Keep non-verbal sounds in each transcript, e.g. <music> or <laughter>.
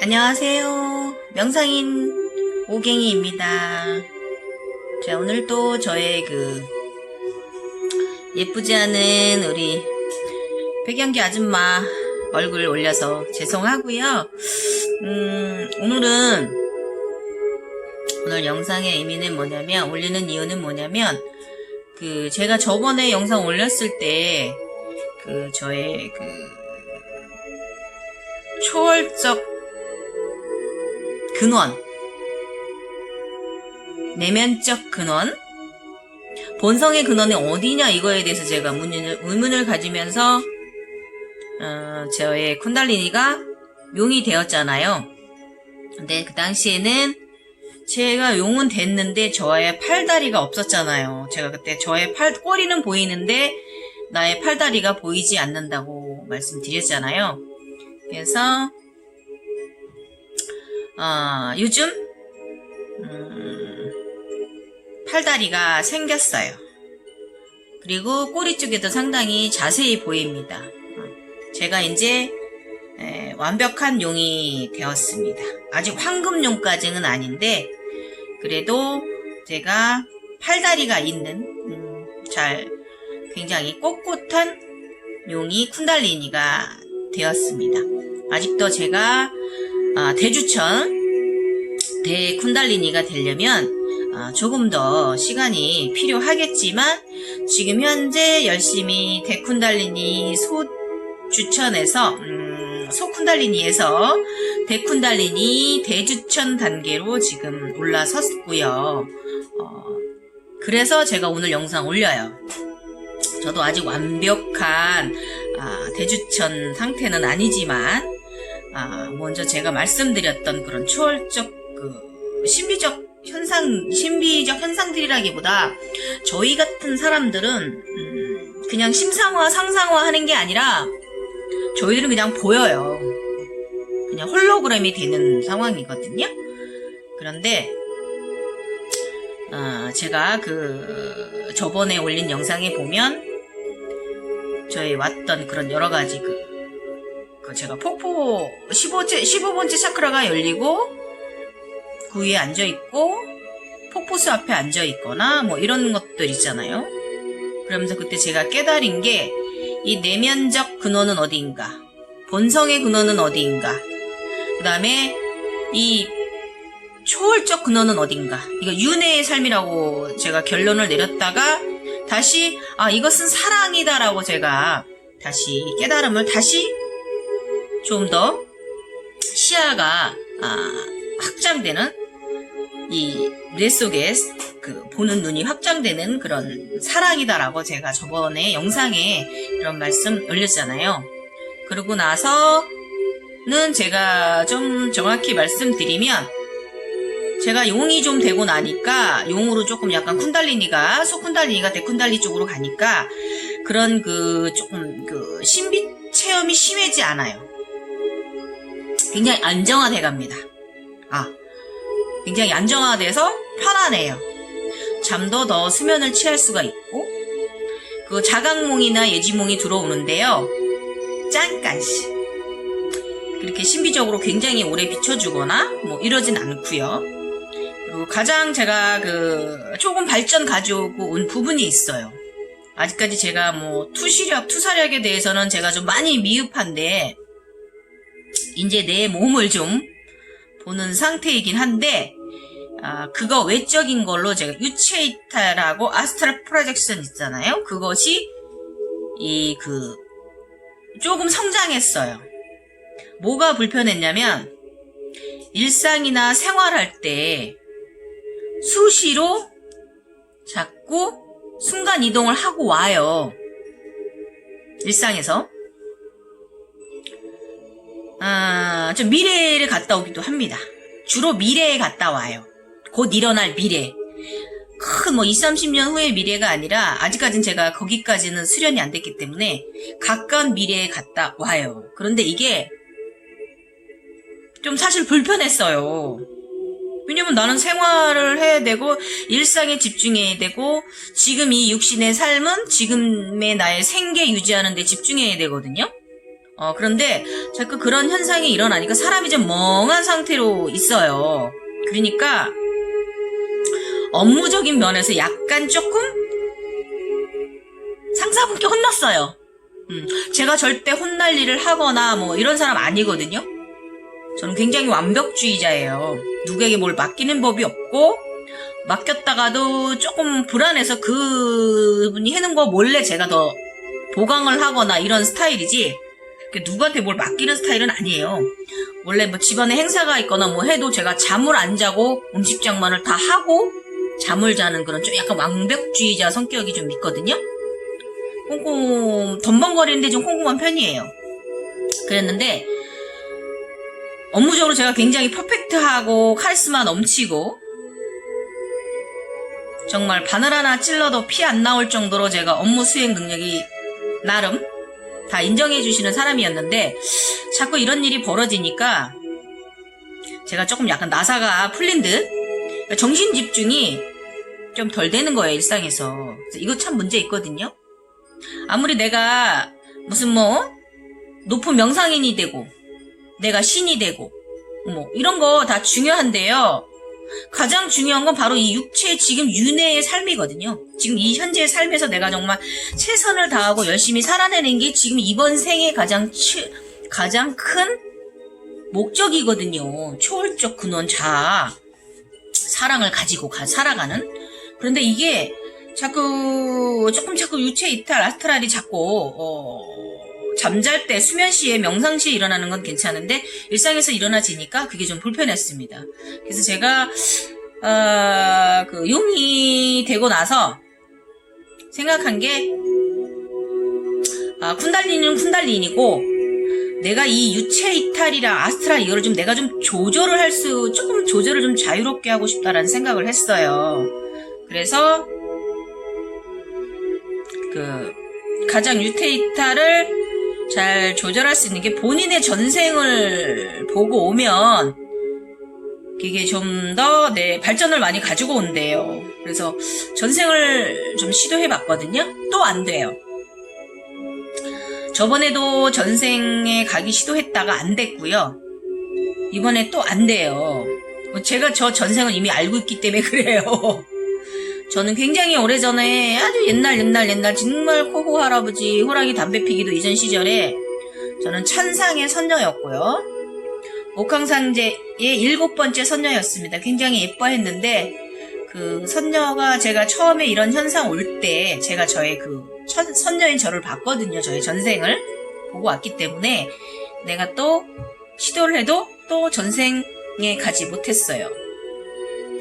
안녕하세요. 명상인 오갱이입니다. 자, 오늘 또 저의 그 예쁘지 않은 우리 백연기 아줌마 얼굴 올려서 죄송하고요. 음, 오늘은 오늘 영상의 의미는 뭐냐면 올리는 이유는 뭐냐면 그 제가 저번에 영상 올렸을 때 그 저의 그 초월적 근원 내면적 근원 본성의 근원이 어디냐 이거에 대해서 제가 문의를, 의문을 가지면서 어, 저의 쿤달리니가 용이 되었잖아요. 근데 그 당시에는 제가 용은 됐는데 저의 팔다리가 없었잖아요. 제가 그때 저의 팔 꼬리는 보이는데 나의 팔다리가 보이지 않는다고 말씀드렸잖아요. 그래서 어, 요즘 음, 팔다리가 생겼어요. 그리고 꼬리 쪽에도 상당히 자세히 보입니다. 어, 제가 이제 에, 완벽한 용이 되었습니다. 아직 황금용까지는 아닌데 그래도 제가 팔다리가 있는 음, 잘 굉장히 꼿꼿한 용이 쿤달리니가 되었습니다. 아직도 제가 아, 대주천 대쿤달리니가 되려면 아, 조금 더 시간이 필요하겠지만 지금 현재 열심히 대쿤달리니 소주천에서 음, 소쿤달리니에서 대쿤달리니 대주천 단계로 지금 올라섰고요. 어, 그래서 제가 오늘 영상 올려요. 저도 아직 완벽한 아, 대주천 상태는 아니지만 아, 먼저 제가 말씀드렸던 그런 초월적 그 신비적 현상 신비적 현상들이라기보다 저희 같은 사람들은 음, 그냥 심상화 상상화 하는 게 아니라 저희들은 그냥 보여요. 그냥 홀로그램이 되는 상황이거든요. 그런데 아, 제가 그 저번에 올린 영상에 보면 저희 왔던 그런 여러 가지 그, 그 제가 폭포 15째 15번째 차크라가 열리고 그 위에 앉아 있고 폭포수 앞에 앉아 있거나 뭐 이런 것들 있잖아요. 그러면서 그때 제가 깨달은 게 이 내면적 근원은 어디인가, 본성의 근원은 어디인가, 그 다음에 이 초월적 근원은 어딘가. 이거 윤회의 삶이라고 제가 결론을 내렸다가 다시 아 이것은 사랑이다라고 제가 다시 깨달음을 다시 좀 더 시야가 아, 확장되는 이 뇌 속에 그 보는 눈이 확장되는 그런 사랑이다라고 제가 저번에 영상에 그런 말씀 올렸잖아요. 그러고 나서는 제가 좀 정확히 말씀드리면 제가 용이 좀 되고 나니까 용으로 조금 약간 쿤달리니가 소쿤달리니가 대쿤달리 쪽으로 가니까 그런 그 조금 그 신비 체험이 심해지 않아요. 굉장히 안정화돼 갑니다. 아, 굉장히 안정화돼서 편안해요. 잠도 더 수면을 취할 수가 있고 그 자각몽이나 예지몽이 들어오는데요. 잠깐씩 그렇게 신비적으로 굉장히 오래 비춰주거나 뭐 이러진 않고요. 그리고 가장 제가 그 조금 발전 가져오고 온 부분이 있어요. 아직까지 제가 뭐 투시력, 투사력에 대해서는 제가 좀 많이 미흡한데 이제 내 몸을 좀 보는 상태이긴 한데 아, 그거 외적인 걸로 제가 유체이타라고 아스트랄 프로젝션 있잖아요. 그것이 이 그 조금 성장했어요. 뭐가 불편했냐면 일상이나 생활할 때 수시로 자꾸 순간 이동을 하고 와요. 일상에서. 아, 좀 미래를 갔다 오기도 합니다. 주로 미래에 갔다 와요. 곧 일어날 미래. 큰뭐 20, 30년 후의 미래가 아니라 아직까진 제가 거기까지는 수련이 안 됐기 때문에 가까운 미래에 갔다 와요. 그런데 이게 좀 사실 불편했어요. 왜냐면 나는 생활을 해야 되고 일상에 집중해야 되고 지금 이 육신의 삶은 지금의 나의 생계 유지하는 데 집중해야 되거든요. 어, 그런데 자꾸 그런 현상이 일어나니까 사람이 좀 멍한 상태로 있어요. 그러니까 업무적인 면에서 약간 조금 상사분께 혼났어요. 음, 제가 절대 혼날 일을 하거나 뭐 이런 사람 아니거든요. 저는 굉장히 완벽주의자예요. 누구에게 뭘 맡기는 법이 없고 맡겼다가도 조금 불안해서 그분이 해놓은 거 몰래 제가 더 보강을 하거나 이런 스타일이지 그 누구한테 뭘 맡기는 스타일은 아니에요. 원래 뭐 집안에 행사가 있거나 뭐 해도 제가 잠을 안 자고 음식 장만을 다 하고 잠을 자는 그런 좀 약간 완벽주의자 성격이 좀 있거든요. 꼼꼼 덤벙거리는데 좀 꼼꼼한 편이에요. 그랬는데 업무적으로 제가 굉장히 퍼펙트하고 카리스마 넘치고 정말 바늘 하나 찔러도 피 안 나올 정도로 제가 업무 수행 능력이 나름 다 인정해 주시는 사람이었는데 자꾸 이런 일이 벌어지니까 제가 조금 약간 나사가 풀린 듯 그러니까 정신 집중이 좀 덜 되는 거예요 일상에서. 이거 참 문제 있거든요. 아무리 내가 무슨 뭐 높은 명상인이 되고 내가 신이 되고 뭐 이런 거 다 중요한데요 가장 중요한 건 바로 이 육체 지금 윤회의 삶이거든요. 지금 이 현재의 삶에서 내가 정말 최선을 다하고 열심히 살아내는 게 지금 이번 생의 가장 치, 가장 큰 목적이거든요. 초월적 근원 자아 사랑을 가지고 가, 살아가는 그런데 이게 자꾸 조금 자꾸 유체 이탈 아스트랄이 자꾸 어, 잠잘 때 수면 시에 명상 시에 일어나는 건 괜찮은데 일상에서 일어나지니까 그게 좀 불편했습니다. 그래서 제가 어, 그 용이 되고 나서 생각한 게 아, 쿤달리니는 쿤달리니고 내가 이 유체 이탈이랑 아스트랄 이거를 좀 내가 좀 조절을 할 수 조금 조절을 좀 자유롭게 하고 싶다라는 생각을 했어요. 그래서 그 가장 유체 이탈을 잘 조절할 수 있는 게 본인의 전생을 보고 오면 이게 좀 더 내 발전을 많이 가지고 온대요. 그래서 전생을 좀 시도해 봤거든요. 또 안 돼요. 저번에도 전생에 가기 시도했다가 안 됐고요. 이번에 또 안 돼요. 제가 저 전생을 이미 알고 있기 때문에 <laughs> 그래요. 저는 굉장히 오래전에 아주 옛날 옛날 옛날 정말 코고 할아버지 호랑이 담배 피기도 이전 시절에 저는 천상의 선녀였고요. 옥황상제의 일곱 번째 선녀였습니다. 굉장히 예뻐했는데 그 선녀가 제가 처음에 이런 현상 올 때 제가 저의 그 천- 선녀인 저를 봤거든요. 저의 전생을 보고 왔기 때문에 내가 또 시도를 해도 또 전생에 가지 못했어요.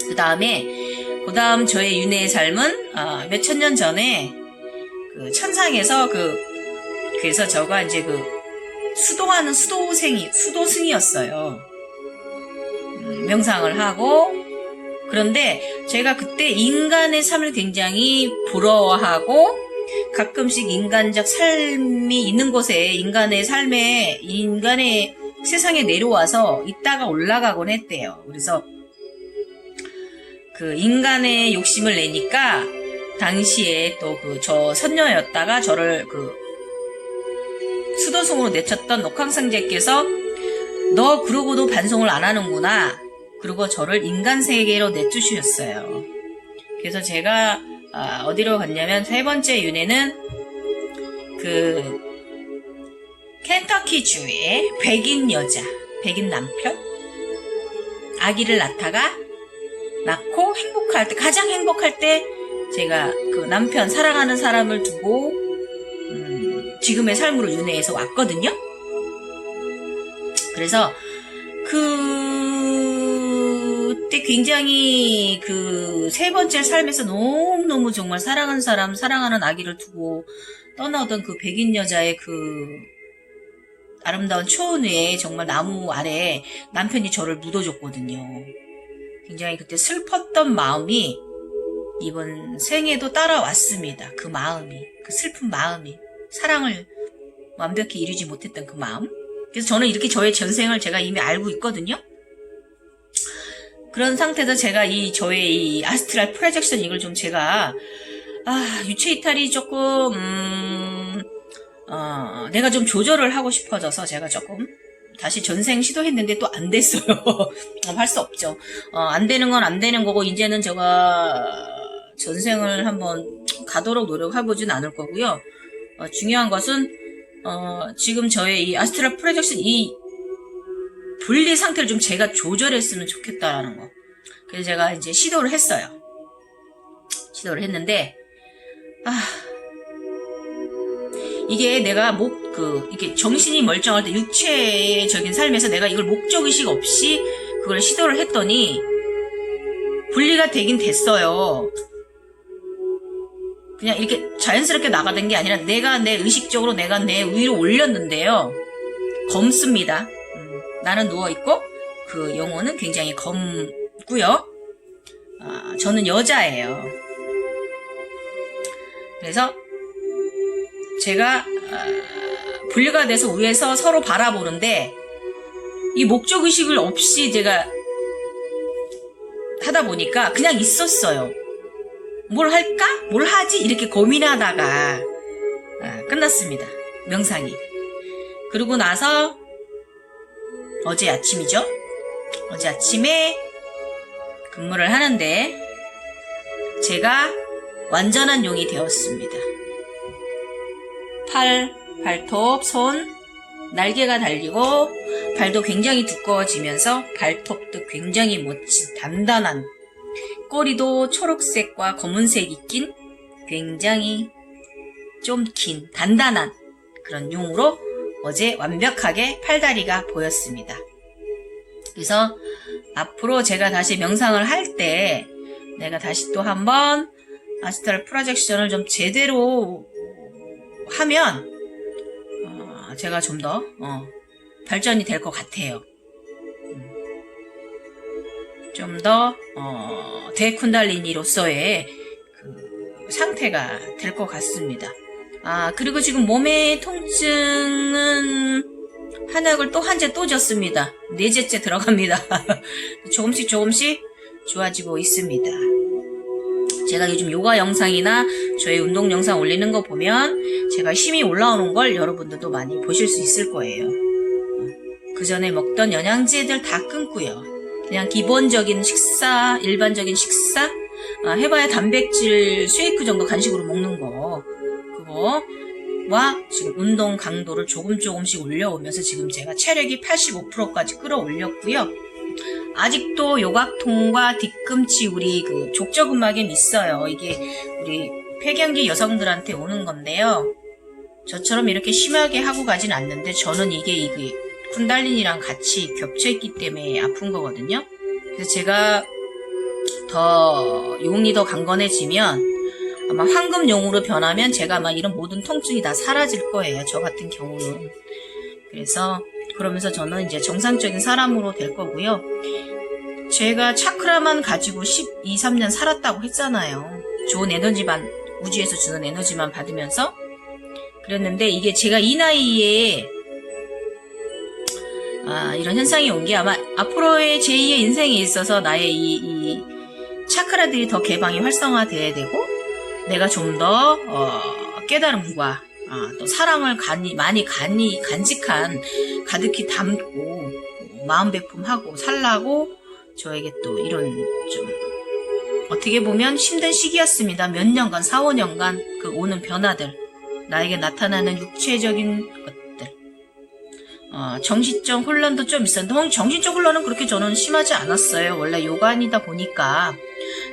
그 다음에 그 다음 저의 윤회의 삶은 아, 몇천 년 전에 그 천상에서 그 그래서 저가 이제 그 수도하는 수도생이 수도승이었어요. 음, 명상을 하고 그런데 제가 그때 인간의 삶을 굉장히 부러워하고 가끔씩 인간적 삶이 있는 곳에 인간의 삶에 인간의 세상에 내려와서 있다가 올라가곤 했대요. 그래서 그 인간의 욕심을 내니까 당시에 또 그 저 선녀였다가 저를 그 수도승으로 내쳤던 옥황상제께서 너 그러고도 반송을 안 하는구나. 그리고 저를 인간 세계로 내주셨어요. 그래서 제가 아, 어디로 갔냐면 세 번째 윤회는 그 켄터키 주의 백인 여자, 백인 남편 아기를 낳다가 낳고 행복할 때 가장 행복할 때 제가 그 남편 사랑하는 사람을 두고 음, 지금의 삶으로 윤회해서 왔거든요. 그래서 그때 굉장히 그 세 번째 삶에서 너무너무 정말 사랑하는 사람, 사랑하는 아기를 두고 떠나오던 그 백인 여자의 그 아름다운 초원에 정말 나무 아래 남편이 저를 묻어줬거든요. 굉장히 그때 슬펐던 마음이 이번 생에도 따라왔습니다. 그 마음이, 그 슬픈 마음이, 사랑을 완벽히 이루지 못했던 그 마음. 그래서 저는 이렇게 저의 전생을 제가 이미 알고 있거든요. 그런 상태에서 제가 이 저의 이 아스트랄 프로젝션 이걸 좀 제가 아 유체 이탈이 조금 음, 어, 내가 좀 조절을 하고 싶어져서 제가 조금 다시 전생 시도했는데 또 안 됐어요. <laughs> 할 수 없죠. 어, 안 되는 건 안 되는 거고 이제는 제가 전생을 한번 가도록 노력해보진 않을 거고요. 어, 중요한 것은 어, 지금 저의 이 아스트랄 프로젝션 이 분리 상태를 좀 제가 조절했으면 좋겠다라는 거. 그래서 제가 이제 시도를 했어요. 시도를 했는데 아 이게 내가 목, 그, 이게 정신이 멀쩡할 때 육체적인 삶에서 내가 이걸 목적의식 없이 그걸 시도를 했더니 분리가 되긴 됐어요. 그냥 이렇게 자연스럽게 나가던 게 아니라 내가 내 의식적으로 내가 내 위로 올렸는데요. 검습니다. 음, 나는 누워있고 그 영혼은 굉장히 검고요. 아, 저는 여자예요. 그래서 제가 아, 분리가 돼서 위에서 서로 바라보는데 이 목적 의식을 없이 제가 하다 보니까 그냥 있었어요. 뭘 할까? 뭘 하지? 이렇게 고민하다가 아, 끝났습니다. 명상이. 그러고 나서 어제 아침이죠. 어제 아침에 근무를 하는데 제가 완전한 용이 되었습니다. 팔, 발톱, 손, 날개가 달리고 발도 굉장히 두꺼워지면서 발톱도 굉장히 멋진 단단한 꼬리도 초록색과 검은색이 낀 굉장히 좀 긴 단단한 그런 용으로 어제 완벽하게 팔다리가 보였습니다. 그래서 앞으로 제가 다시 명상을 할 때 내가 다시 또 한번 아스트랄 프로젝션을 좀 제대로 하면 어, 제가 좀더 발전이 될 것 같아요. 좀더 어, 대쿤달리니로서의 그 상태가 될 것 같습니다. 아 그리고 지금 몸의 통증은 한약을 또 한 제또 졌습니다. 네 제째 들어갑니다. <laughs> 조금씩 조금씩 좋아지고 있습니다. 제가 요즘 요가 영상이나 저의 운동 영상 올리는 거 보면 제가 힘이 올라오는 걸 여러분들도 많이 보실 수 있을 거예요. 그 전에 먹던 영양제들 다 끊고요. 그냥 기본적인 식사, 일반적인 식사, 아, 해봐야 단백질 쉐이크 정도 간식으로 먹는 거, 그거와 지금 운동 강도를 조금 조금씩 올려오면서 지금 제가 체력이 85%까지 끌어올렸고요. 아직도 요각통과 뒤꿈치 우리 그 족저근막염 있어요. 이게 우리 폐경기 여성들한테 오는 건데요. 저처럼 이렇게 심하게 하고 가진 않는데 저는 이게 이게 쿤달린이랑 같이 겹쳐 있기 때문에 아픈 거거든요. 그래서 제가 더 용이 더 강건해지면 아마 황금용으로 변하면 제가 아마 이런 모든 통증이 다 사라질 거예요. 저 같은 경우는. 그래서 그러면서 저는 이제 정상적인 사람으로 될 거고요. 제가 차크라만 가지고 12, 3년 살았다고 했잖아요. 좋은 에너지만, 우주에서 주는 에너지만 받으면서. 그랬는데 이게 제가 이 나이에 아, 이런 현상이 온 게 아마 앞으로의 제2의 인생에 있어서 나의 이, 이 차크라들이 더 개방이 활성화돼야 되고 내가 좀더 어, 깨달음과 아, 또 사랑을 간이, 많이 간이, 간직한 가득히 담고 마음 배품하고 살라고 저에게 또 이런 좀 어떻게 보면 힘든 시기였습니다. 몇 년간, 4, 5년간 그 오는 변화들, 나에게 나타나는 육체적인 것들, 어, 정신적 혼란도 좀 있었는데 정신적 혼란은 그렇게 저는 심하지 않았어요. 원래 요가니다 보니까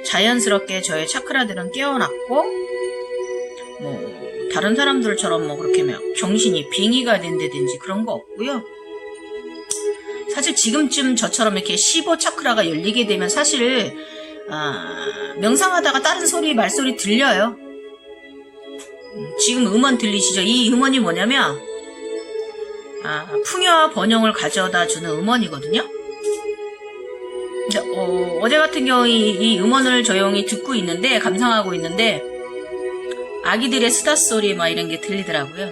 자연스럽게 저의 차크라들은 깨어났고 뭐 다른 사람들처럼 뭐 그렇게 막 정신이 빙의가 된다든지 그런 거 없고요. 사실 지금쯤 저처럼 이렇게 15 차크라가 열리게 되면 사실 아, 명상하다가 다른 소리 말소리 들려요. 음, 지금 음원 들리시죠? 이 음원이 뭐냐면 아, 풍요와 번영을 가져다 주는 음원이거든요. 근데 어, 제 같은 경우 이, 이 음원을 조용히 듣고 있는데 감상하고 있는데 아기들의 수다 소리 막 이런 게 들리더라고요.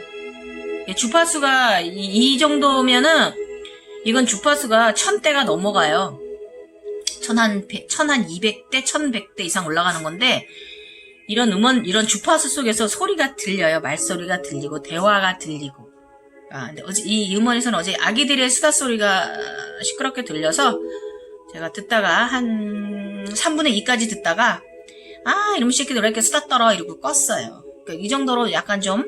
주파수가 이, 이 정도면은 이건 주파수가 천대가 넘어가요. 천한 천한 200대, 1100대 이상 올라가는 건데 이런 음원, 이런 주파수 속에서 소리가 들려요. 말소리가 들리고, 대화가 들리고. 아, 근데 어제, 이 음원에서는 어제 아기들의 수다 소리가 시끄럽게 들려서 제가 듣다가 한 3분의 2까지 듣다가 아, 이놈 새끼들 왜 이렇게 수다 떨어? 이러고 껐어요. 그러니까 이 정도로 약간 좀,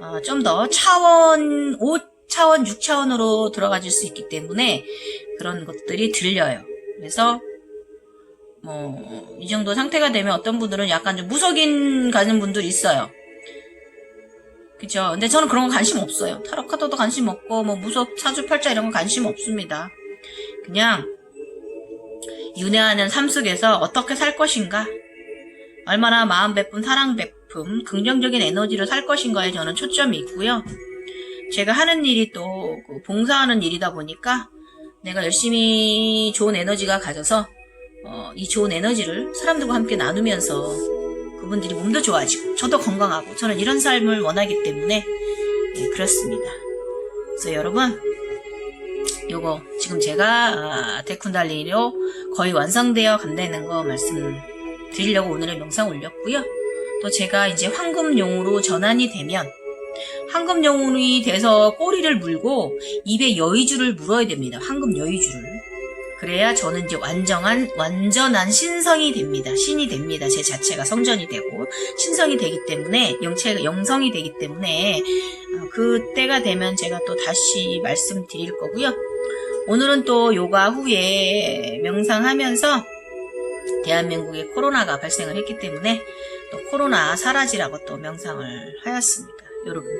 어, 좀더 차원, 5 차원, 6차원으로 들어가질 수 있기 때문에 그런 것들이 들려요. 그래서 뭐, 이 정도 상태가 되면 어떤 분들은 약간 좀 무속인 가는 분들이 있어요. 그죠? 근데 저는 그런 거 관심 없어요. 타로 카드도 관심 없고, 뭐, 무속, 사주 팔자 이런 거 관심 없습니다. 그냥, 윤회하는 삶 속에서 어떻게 살 것인가? 얼마나 마음 베품, 사랑 베품, 긍정적인 에너지로 살 것인가에 저는 초점이 있고요. 제가 하는 일이 또 그 봉사하는 일이다 보니까 내가 열심히 좋은 에너지가 가져서 어, 이 좋은 에너지를 사람들과 함께 나누면서 그분들이 몸도 좋아지고 저도 건강하고 저는 이런 삶을 원하기 때문에 예, 그렇습니다. 그래서 여러분 요거 지금 제가 아, 데쿤달리로 거의 완성되어 간다는 거 말씀드리려고 오늘의 영상 올렸고요. 또 제가 이제 황금용으로 전환이 되면 황금용이 돼서 꼬리를 물고 입에 여의주를 물어야 됩니다. 황금 여의주를. 그래야 저는 이제 완전한 완전한 신성이 됩니다. 신이 됩니다. 제 자체가 성전이 되고 신성이 되기 때문에 영체가 영성이 되기 때문에 어, 그때가 되면 제가 또 다시 말씀드릴 거고요. 오늘은 또 요가 후에 명상하면서 대한민국에 코로나가 발생을 했기 때문에 또 코로나 사라지라고 또 명상을 하였습니다. 여러분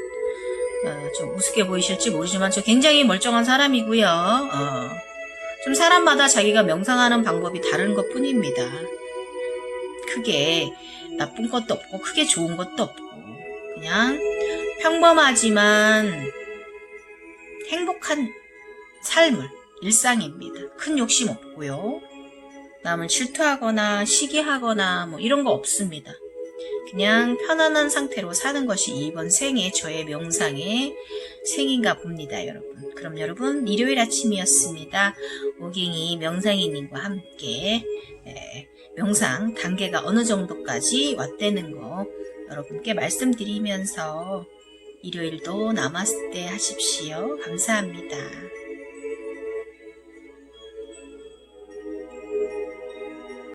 어, 좀 우습게 보이실지 모르지만 저 굉장히 멀쩡한 사람이고요. 어, 좀 사람마다 자기가 명상하는 방법이 다른 것 뿐입니다. 크게 나쁜 것도 없고 크게 좋은 것도 없고 그냥 평범하지만 행복한 삶을 일상입니다. 큰 욕심 없고요. 남을 질투하거나 시기하거나 뭐 이런 거 없습니다. 그냥 편안한 상태로 사는 것이 이번 생애 저의 명상의 생인가 봅니다, 여러분. 그럼 여러분, 일요일 아침이었습니다. 오갱이 명상이님과 함께 예, 명상 단계가 어느 정도까지 왔다는 거 여러분께 말씀드리면서 일요일도 나마스테 하십시오. 감사합니다.